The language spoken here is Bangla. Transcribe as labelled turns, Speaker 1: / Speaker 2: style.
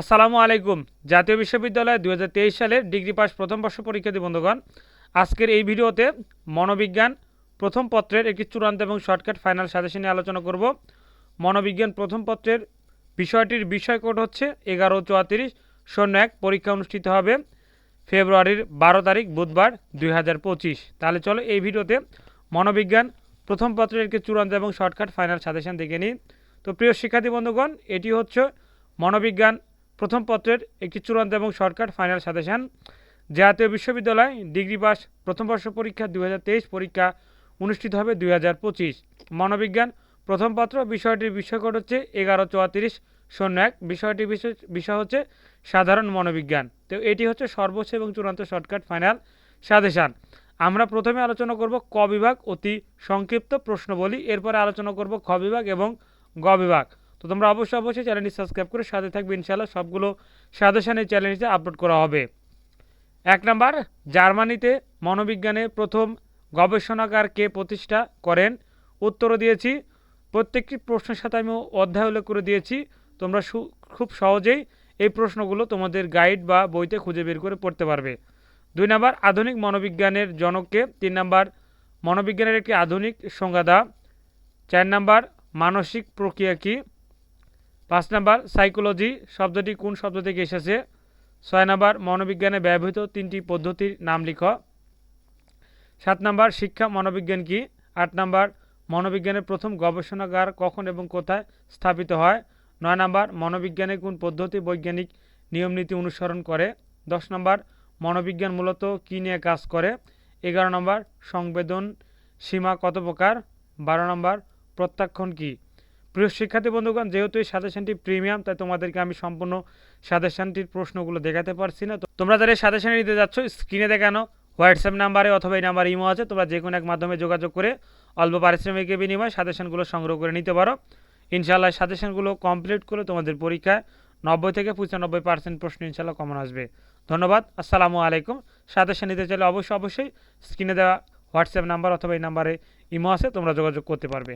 Speaker 1: আসসালামু আলাইকুম। জাতীয় বিশ্ববিদ্যালয় দু হাজার তেইশ সালের ডিগ্রি পাস প্রথম বর্ষ পরীক্ষার্থী বন্ধুগণ, আজকের এই ভিডিওতে মনোবিজ্ঞান প্রথম পত্রের একটি চূড়ান্ত এবং শর্টকাট ফাইনাল সাজেশন নিয়ে আলোচনা করব। মনোবিজ্ঞান প্রথম পত্রের বিষয়টির বিষয় কোড হচ্ছে এগারো চুয়াত্রিশ, শূন্য এক, পরীক্ষা অনুষ্ঠিত হবে ফেব্রুয়ারির বারো তারিখ, বুধবার দুই হাজার পঁচিশ। তাহলে চলো এই ভিডিওতে মনোবিজ্ঞান প্রথম পত্রের একটি চূড়ান্ত এবং শর্টকাট ফাইনাল সাজেশন দেখে নিই। তো প্রিয় শিক্ষার্থী বন্ধুগণ, এটি হচ্ছে মনোবিজ্ঞান প্রথম পত্রের একটি চূড়ান্ত এবং শর্টকাট ফাইনাল সাজেশন। জাতীয় বিশ্ববিদ্যালয় ডিগ্রি পাস প্রথম বর্ষ পরীক্ষা দু হাজার তেইশ পরীক্ষা অনুষ্ঠিত হবে দুই হাজার পঁচিশ। মনোবিজ্ঞান প্রথম পত্র বিষয়টির বিষয় কোড হচ্ছে এগারো চুয়াত্রিশ, শূন্য এক। বিষয়টি বিষয় হচ্ছে সাধারণ মনোবিজ্ঞান। তো এটি হচ্ছে সর্বোচ্চ এবং চূড়ান্ত শর্টকাট ফাইনাল সাজেশান। আমরা প্রথমে আলোচনা করব ক বিভাগ অতি সংক্ষিপ্ত প্রশ্নবলী, এরপরে আলোচনা করব খ বিভাগ এবং গ বিভাগ। তোমরা অবশ্যই অবশ্যই চ্যানেলটি সাবস্ক্রাইব করে সাথে থাকবে। ইনশাআল্লাহ সবগুলো সাজেশন এই চ্যানেলটিতে আপলোড করা হবে। এক নাম্বার, জার্মানিতে মনোবিজ্ঞানে প্রথম গবেষণাগার কে প্রতিষ্ঠা করেন? উত্তরও দিয়েছি। প্রত্যেকটি প্রশ্নের সাথে আমি অধ্যায় উল্লেখ করে দিয়েছি। তোমরা খুব সহজেই এই প্রশ্নগুলো তোমাদের গাইড বা বইতে খুঁজে বের করে পড়তে পারবে। দুই নাম্বার, আধুনিক মনোবিজ্ঞানের জনককে। তিন নাম্বার, মনোবিজ্ঞানের একটি আধুনিক সংজ্ঞা চার নাম্বার, মানসিক প্রক্রিয়া কী? পাঁচ নাম্বার সাইকোলজি শব্দটি কোন শব্দ থেকে এসেছে? ছয় নাম্বার, মনোবিজ্ঞানে ব্যবহৃত তিনটি পদ্ধতির নাম লিখ। সাত নাম্বার, শিক্ষা, মনোবিজ্ঞান কি? আট নাম্বার, মনোবিজ্ঞানের প্রথম গবেষণাগার কখন এবং কোথায় স্থাপিত হয়? নয় নাম্বার, মনোবিজ্ঞানে কোন পদ্ধতি বৈজ্ঞানিক নিয়মনীতি অনুসরণ করে? দশ নম্বর, মনোবিজ্ঞান মূলত কী নিয়ে কাজ করে? এগারো নম্বর, সংবেদন সীমা কত প্রকার? বারো নম্বর, প্রত্যাখ্যান কী? প্রিয় শিক্ষার্থী বন্ধুগণ, যেহেতু এই সাজেশনটি প্রিমিয়াম, তাই তোমাদেরকে আমি সম্পূর্ণ সাজেশনটির প্রশ্নগুলো দেখাতে পারছি না। তোমরা যারা এই সাজেশনে নিতে যাচ্ছ, স্ক্রিনে দেখানো হোয়াটসঅ্যাপ নাম্বারে অথবা এই নাম্বার ইমো আছে, তোমরা যে কোনো এক মাধ্যমে যোগাযোগ করে অল্প পারিশ্রমিকের বিনিময়ে সাজেশনগুলো সংগ্রহ করে নিতে পারো। ইনশাআল্লাহ সাজেশনগুলো কমপ্লিট করে তোমাদের পরীক্ষায় নব্বই থেকে পঁচানব্বই পার্সেন্ট প্রশ্ন ইনশাআল্লাহ কমন আসবে। ধন্যবাদ, আসসালামু আলাইকুম। সাজেশন নিতে চাইলে অবশ্যই অবশ্যই স্ক্রিনে দেওয়া হোয়াটসঅ্যাপ নাম্বার অথবা এই নাম্বারে ইমো আছে, তোমরা যোগাযোগ করতে পারবে।